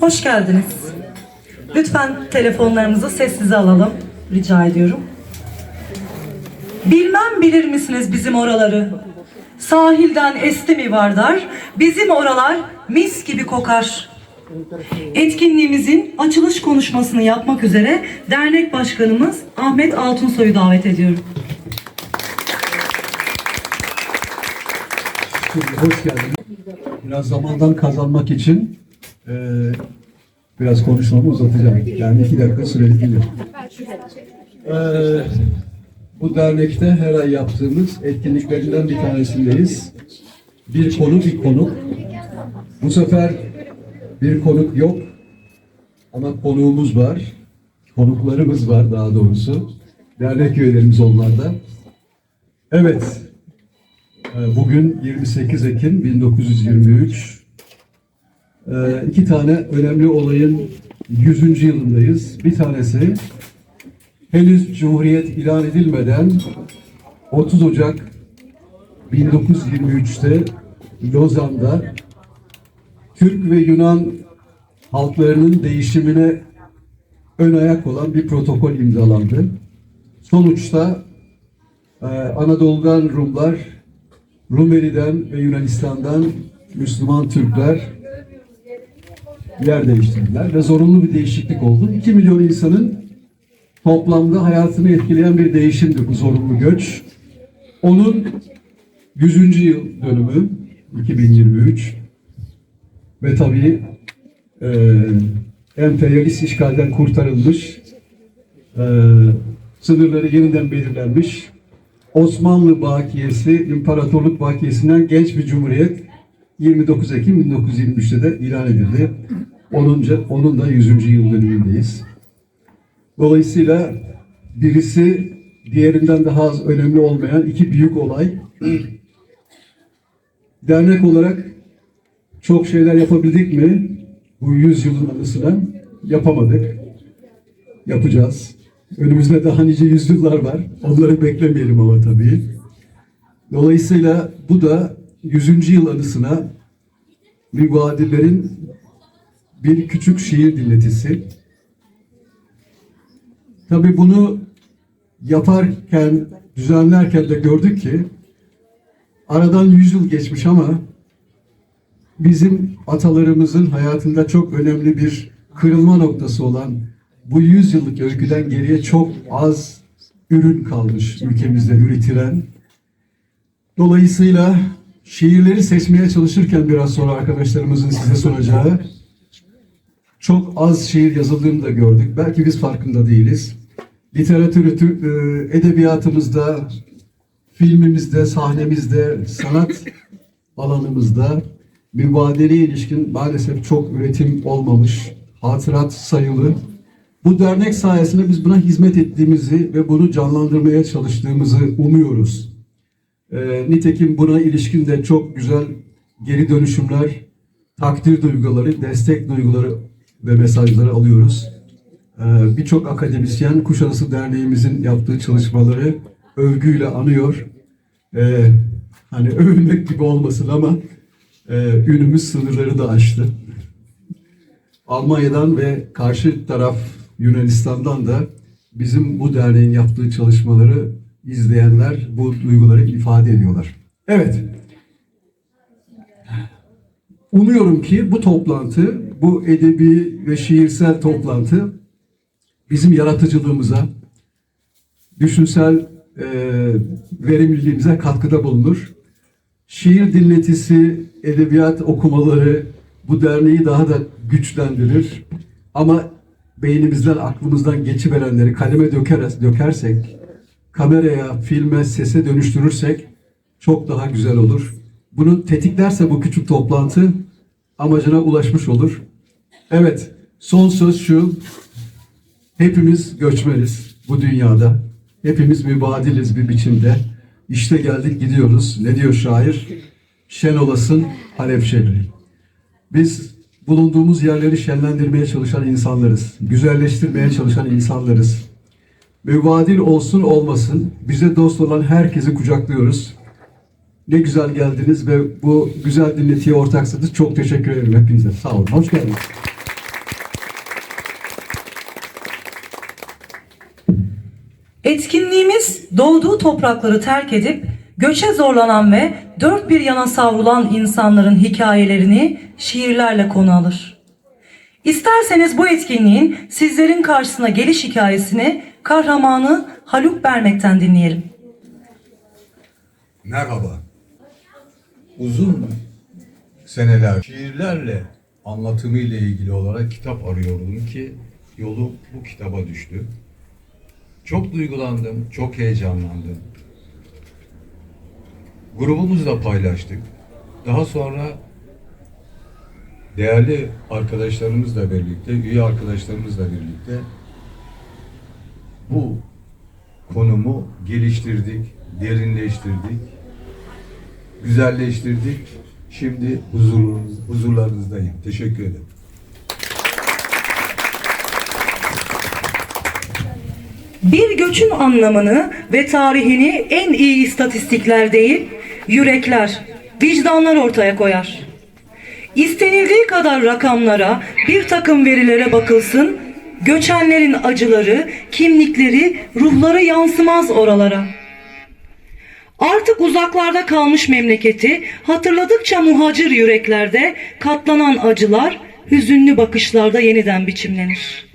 Hoş geldiniz. Lütfen telefonlarımızı sessize alalım. Rica ediyorum. Bilmem bilir misiniz bizim oraları? Sahilden esti mi vardar? Bizim oralar mis gibi kokar. Etkinliğimizin açılış konuşmasını yapmak üzere dernek başkanımız Ahmet Altunsoy'u davet ediyorum. Hoş geldiniz. Biraz zamandan kazanmak için eee, biraz konuşmamı uzatacağım. Yani iki dakika süreli değil. Eee, bu dernekte her ay yaptığımız etkinliklerinden bir tanesindeyiz. Bir konu bir konuk. Bu sefer bir konuk yok ama konuğumuz var. Konuklarımız var daha doğrusu. Dernek üyelerimiz onlarda. Evet, Bugün 28 Ekim 1923. Ee, iki tane önemli olayın 100. yılındayız. Bir tanesi henüz Cumhuriyet ilan edilmeden 30 Ocak 1923'te Lozan'da Türk ve Yunan halklarının değişimine ön ayak olan bir protokol imzalandı. Sonuçta ee, Anadolu'dan Rumlar, Rumeli'den ve Yunanistan'dan Müslüman Türkler yer değiştirdiler ve zorunlu bir değişiklik oldu. 2 milyon insanın toplamda hayatını etkileyen bir değişimdi bu zorunlu göç. Onun 100. yıl dönümü 2023 ve tabii e, emperyalist işgalden kurtarılmış, e, sınırları yeniden belirlenmiş, Osmanlı bakiyesi, İmparatorluk bakiyesinden genç bir cumhuriyet 29 Ekim 1923'te de ilan edildi. Onun, onun da 100. yıl dönümündeyiz. Dolayısıyla birisi diğerinden daha az önemli olmayan iki büyük olay. Dernek olarak çok şeyler yapabildik mi? Bu 100 yılın anısına yapamadık. Yapacağız. Önümüzde daha nice yüzyıllar var. Onları beklemeyelim ama tabii. Dolayısıyla bu da 100. yıl anısına mübadillerin bir küçük şiir dinletisi. Tabii bunu yaparken, düzenlerken de gördük ki aradan 100 yıl geçmiş ama bizim atalarımızın hayatında çok önemli bir kırılma noktası olan bu 100 yıllık öyküden geriye çok az ürün kalmış ülkemizde üretilen. Dolayısıyla şiirleri seçmeye çalışırken biraz sonra arkadaşlarımızın size sunacağı çok az şiir yazıldığını da gördük. Belki biz farkında değiliz. Literatür, tü- e, edebiyatımızda, filmimizde, sahnemizde, sanat alanımızda mübadeleye ilişkin maalesef çok üretim olmamış, hatırat sayılı. Bu dernek sayesinde biz buna hizmet ettiğimizi ve bunu canlandırmaya çalıştığımızı umuyoruz. Ee, nitekim buna ilişkin de çok güzel geri dönüşümler, takdir duyguları, destek duyguları ve mesajları alıyoruz. Ee, Birçok akademisyen Kuşadası Derneğimizin yaptığı çalışmaları övgüyle anıyor. Ee, hani övülmek gibi olmasın ama e, ünümüz sınırları da aştı. Almanya'dan ve karşı taraf Yunanistan'dan da bizim bu derneğin yaptığı çalışmaları izleyenler bu duyguları ifade ediyorlar. Evet. Umuyorum ki bu toplantı, bu edebi ve şiirsel toplantı bizim yaratıcılığımıza, düşünsel e, verimliliğimize katkıda bulunur. Şiir dinletisi, edebiyat okumaları bu derneği daha da güçlendirir. Ama beynimizden, aklımızdan geçiverenleri kaleme döker, dökersek, kameraya, filme, sese dönüştürürsek çok daha güzel olur. Bunu tetiklerse bu küçük toplantı amacına ulaşmış olur. Evet, son söz şu. Hepimiz göçmeniz bu dünyada. Hepimiz mübadiliz bir biçimde. İşte geldik gidiyoruz. Ne diyor şair? Şen olasın Halep şehri. Biz bulunduğumuz yerleri şenlendirmeye çalışan insanlarız. Güzelleştirmeye çalışan insanlarız. Mübadil olsun olmasın bize dost olan herkesi kucaklıyoruz. Ne güzel geldiniz ve bu güzel dinletiye ortaksınız. Çok teşekkür ederim hepinize. Sağ olun. Hoş geldiniz. Etkinliğimiz doğduğu toprakları terk edip göçe zorlanan ve dört bir yana savrulan insanların hikayelerini şiirlerle konu alır. İsterseniz bu etkinliğin sizlerin karşısına geliş hikayesini kahramanı Haluk Bermek'ten dinleyelim. Merhaba. Uzun seneler şiirlerle anlatımı ile ilgili olarak kitap arıyorum ki yolum bu kitaba düştü. Çok duygulandım, çok heyecanlandım. Grubumuzla paylaştık. Daha sonra değerli arkadaşlarımızla birlikte, üye arkadaşlarımızla birlikte bu konumu geliştirdik, derinleştirdik, güzelleştirdik. Şimdi huzurunuz, huzurlarınızdayım. Teşekkür ederim. Bir göçün anlamını ve tarihini en iyi istatistikler değil, yürekler, vicdanlar ortaya koyar. İstenildiği kadar rakamlara, bir takım verilere bakılsın, göçenlerin acıları, kimlikleri, ruhları yansımaz oralara. Artık uzaklarda kalmış memleketi hatırladıkça muhacir yüreklerde katlanan acılar hüzünlü bakışlarda yeniden biçimlenir.